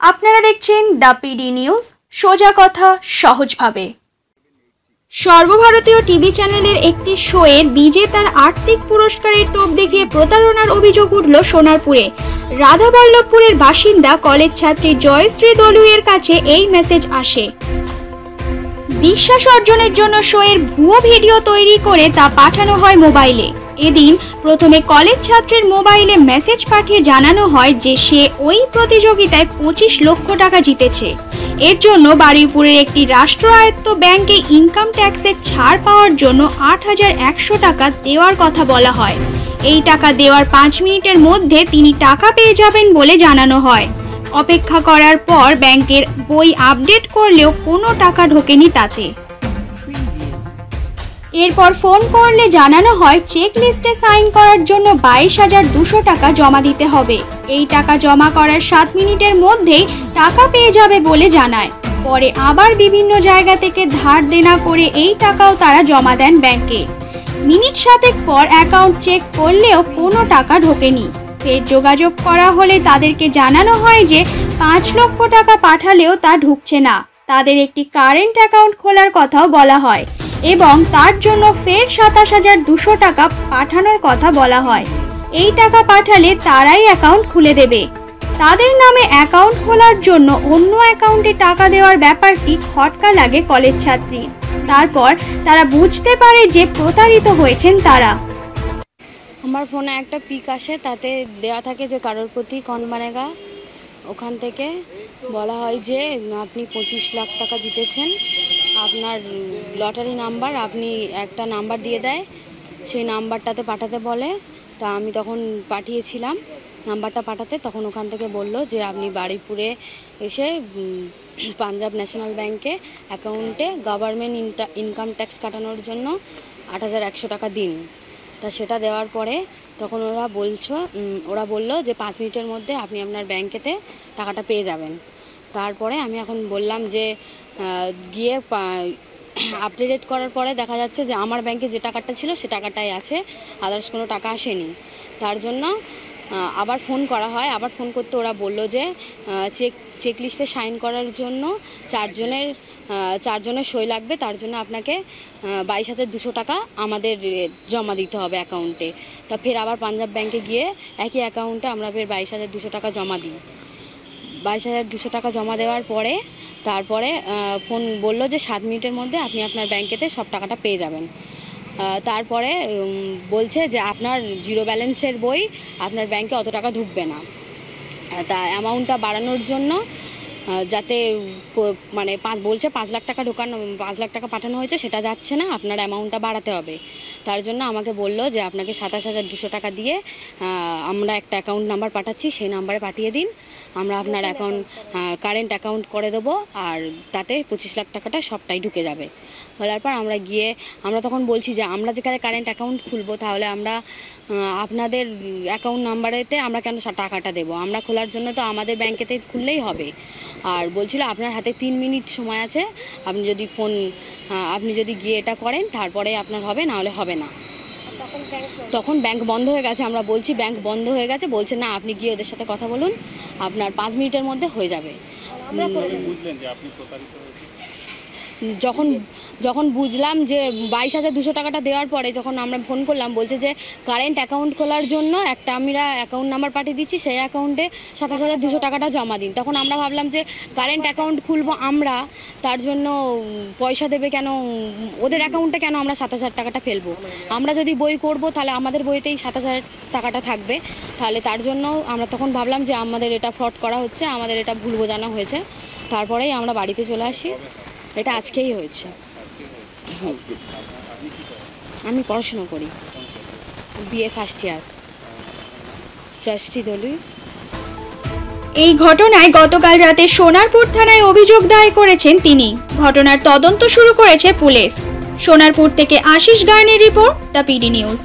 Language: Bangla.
আপনারা দেখছেন দ্য পিডি নিউজ, সোজা কথা সহজভাবে। সর্বভারতীয় টিভি চ্যানেলের একটি শোয়ের বিজেতার আর্থিক পুরস্কারের টোপ দেখিয়ে প্রতারণার অভিযোগ উঠল সোনারপুরে। রাধাবল্লভপুরের বাসিন্দা কলেজ ছাত্রী জয়শ্রী দলুয়ের কাছে এই মেসেজ আসে। বিশ্বাস অর্জনের জন্য শোয়ের ভুয়ো ভিডিও তৈরি করে তা পাঠানো হয় মোবাইলে। এদিন প্রথমে কলেজ ছাত্রের মোবাইলে মেসেজ পাঠিয়ে জানানো হয় যে সে ওই প্রতিযোগিতায় পঁচিশ লক্ষ টাকা জিতেছে। এর জন্য বারুইপুরের একটি রাষ্ট্র আয়ত্ত ব্যাংকে ইনকাম ট্যাক্সের ছাড় পাওয়ার জন্য আট হাজার একশো টাকা দেওয়ার কথা বলা হয়। এই টাকা দেওয়ার পাঁচ মিনিটের মধ্যে তিনি টাকা পেয়ে যাবেন বলে জানানো হয়। অপেক্ষা করার পর ব্যাংকের বই আপডেট করলেও কোনো টাকা ঢোকেনি তাতে। এরপর ফোন করলে জানানো হয় চেক লিস্টে সাইন করার জন্য বাইশ হাজার দুশো টাকা জমা দিতে হবে। এই টাকা জমা করার সাত মিনিটের মধ্যেই টাকা পেয়ে যাবে বলে জানায়। পরে আবার বিভিন্ন জায়গা থেকে ধার দেনা করে এই টাকাও তারা জমা দেন ব্যাংকে। মিনিট সাতেক পর অ্যাকাউন্ট চেক করলেও কোনো টাকা ঢোকেনি। ফের যোগাযোগ করা হলে তাদেরকে জানানো হয় যে পাঁচ লক্ষ টাকা পাঠালেও তা ঢুকছে না। তাদের একটি কারেন্ট অ্যাকাউন্ট খোলার কথাও বলা হয় এবং তার জন্য ফের সাতাশ হাজার দুশো টাকা পাঠানোর কথা বলা হয়। এই টাকা পাঠালে তারাই অ্যাকাউন্ট খুলে দেবে। তাদের নামে অ্যাকাউন্ট খোলার জন্য অন্য অ্যাকাউন্টে টাকা দেওয়ার ব্যাপারটি খটকা লাগে কলেজ ছাত্রী। তারপর তারা বুঝতে পারে যে প্রতারিত হয়েছেন তারা। আমার ফোনে একটা পিক আসে, তাতে দেওয়া থাকে যে কারোর প্রতি কন বানেগা ওখান থেকে বলা হয় যে, আপনি পঁচিশ লাখ টাকা জিতেছেন, আপনার লটারি নাম্বার, আপনি একটা নাম্বার দিয়ে দেয়, সেই নাম্বারটাতে পাঠাতে বলে। তা আমি তখন পাঠিয়েছিলাম, নাম্বারটা পাঠাতে, তখন ওখান থেকে বলল যে, আপনি বাড়িপুরে এসে পাঞ্জাব ন্যাশনাল ব্যাংকে অ্যাকাউন্টে গভর্নমেন্ট ইনকাম ট্যাক্স কাটানোর জন্য আট হাজার একশো টাকা দিন। তা সেটা দেওয়ার পরে তখন ওরা বলছো ওরা বলল যে পাঁচ মিনিটের মধ্যে আপনি আপনার ব্যাংকেতে টাকাটা পেয়ে যাবেন। তারপরে আমি এখন বললাম যে গিয়ে আপডেট করার পরে দেখা যাচ্ছে যে আমার ব্যাংকে যে টাকাটা ছিল সে টাকাটাই আছে আদার্স কোনো টাকা আসেনি। তার জন্য আবার ফোন করা হয়। আবার ফোন করতে ওরা বলল যে চেক চেক লিস্টে সাইন করার জন্য চারজনের চারজনের সই লাগবে, তার জন্য আপনাকে বাইশ হাজার দুশো টাকা আমাদের জমা দিতে হবে অ্যাকাউন্টে তা ফের আবার পাঞ্জাব ব্যাংকে গিয়ে একই অ্যাকাউন্টে আমরা ফের বাইশ হাজার দুশো টাকা জমা দিই। বাইশ হাজার দুশো টাকা জমা দেওয়ার পরে, তারপরে ফোন বলল যে সাত মিনিটের মধ্যে আপনি আপনার ব্যাংকেতে সব টাকাটা পেয়ে যাবেন। তারপরে বলছে যে আপনার জিরো ব্যালেন্সের বই আপনার ব্যাংকে অত টাকা ঢুকবে না। তা অ্যামাউন্টটা বাড়ানোর জন্য যাতে মানে পাঁচ, বলছে পাঁচ লাখ টাকা ঢোকানো, পাঁচ লাখ টাকা পাঠানো হয়েছে, সেটা যাচ্ছে না, আপনার অ্যামাউন্টটা বাড়াতে হবে। তার জন্য আমাকে বলল যে, আপনাকে সাতাশ হাজার দুশো টাকা দিয়ে আমরা একটা অ্যাকাউন্ট নাম্বার পাঠাচ্ছি, সেই নাম্বারে পাঠিয়ে দিন। আমরা আপনার অ্যাকাউন্ট কারেন্ট অ্যাকাউন্ট করে দেবো, আর তাতে পঁচিশ লাখ টাকাটা সবটাই ঢুকে যাবে। বলার পর আমরা গিয়ে, আমরা তখন বলছি যে, আমরা যেখানে কারেন্ট অ্যাকাউন্ট খুলবো, তাহলে আমরা আপনাদের অ্যাকাউন্ট নাম্বারেতে আমরা কেন টাকাটা দেবো? আমরা খোলার জন্য তো আমাদের ব্যাংকেতে খুললেই হবে। আর বলছিল আপনার হাতে তিন মিনিট সময় আছে আপনি যদি ফোন আপনি যদি গিয়ে এটা করেন তারপরে আপনার হবে না হলে হবে না। তখন ব্যাংক বন্ধ হয়ে গেছে আমরা বলছি ব্যাংক বন্ধ হয়ে গেছে বলছে না আপনি গিয়ে ওদের সাথে কথা বলুন আপনার পাঁচ মিনিটের মধ্যে হয়ে যাবে বুঝলেন যে আপনি প্রতারিত হয়েছেন যখন যখন বুঝলাম যে বাইশ হাজার দুশো টাকাটা দেওয়ার পরে যখন আমরা ফোন করলাম, বলছে যে কারেন্ট অ্যাকাউন্ট খোলার জন্য একটা আমরা অ্যাকাউন্ট নাম্বার পাঠিয়ে দিচ্ছি, সেই অ্যাকাউন্টে সাতাশ হাজার দুশো টাকাটা জমা দিন। তখন আমরা ভাবলাম যে কারেন্ট অ্যাকাউন্ট খুলবো আমরা, তার জন্য পয়সা দেবে কেন, ওদের অ্যাকাউন্টে কেন আমরা সাতাশ হাজার টাকাটা ফেলব? আমরা যদি বই করব, তাহলে আমাদের বইতেই সাতাশ হাজার টাকাটা থাকবে। তাহলে তার জন্য আমরা তখন ভাবলাম যে আমাদের এটা ফ্রড করা হচ্ছে, আমাদের এটা ভুল বোঝানো হয়েছে। তারপরেই আমরা বাড়িতে চলে আসি। এটা আজকেই হয়েছে। আমি পড়াশোনা করি। BA first year. Joyshree Dolui. এই ঘটনায় গতকাল রাতে সোনারপুর থানায় অভিযোগ দায়ের করেছেন তিনি। ঘটনার তদন্ত শুরু করেছে পুলিশ। সোনারপুর থেকে আশিস গায়নের রিপোর্ট, দ্য পিডি নিউজ।